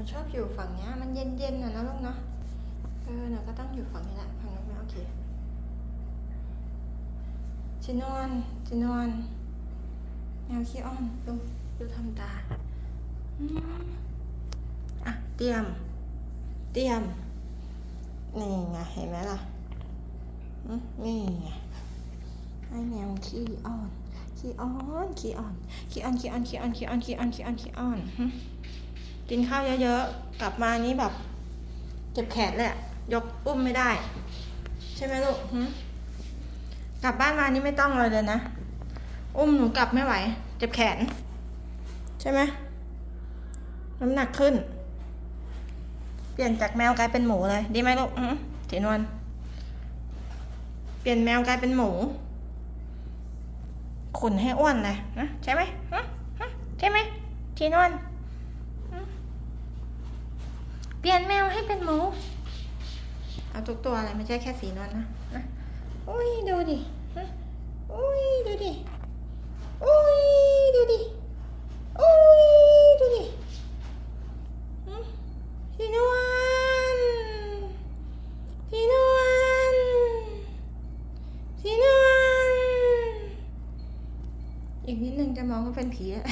นูชอบอยู่ฝั่งเนี้ย มันเย็นๆนะนะลูกเนาะ เออหนูก็ต้องอยู่ฝั่งนี้แหละฝั่งนู้นไม่โอเคชินวนชินวนแมวขี้อ้อนดูดูทำตาอะเตรียม เตรียม นี่ไงเห็นไหมล่ะนี่ไงให้แมวขี้อ่อน ขี้อ่อน ขี้อ่อน ขี้อ่อน ขี้อ่อน ขี้อ่อน ขี้อ่อน ขี้อ่อน ขี้อ่อนขี้อ่อน กินข้าวเยอะๆ กลับมานี้แบบเจ็บแขนเละ ยกอุ้มไม่ได้ ใช่ไหมลูกกลับบ้านมานี่ไม่ต้องเลยเลยนะ อุ้มหนูกลับไม่ไหว เจ็บแขน ใช่ไหมน้ำหนักขึ้น เปลี่ยนจากแมวกลายเป็นหมูเลย ดีไหมลูกหึสีนวลเปลี่ยนแมวกลายเป็นหมูขุนให้อ้วนเลยนะใช่ไหมใช่ไหมสีนวลหึ เปลี่ยนแมวให้เป็นหมู เอาทุกตัวเลยไม่ใช่แค่สีนวลนะนะอุ้ยดูดิฮะอุ้ยดูดิอุ้ยดูดิอุ้ยดูดิหึสีนวลสีนวลสีนวลอีกนิดนึงจะมองว่าเป็นผีแล้ว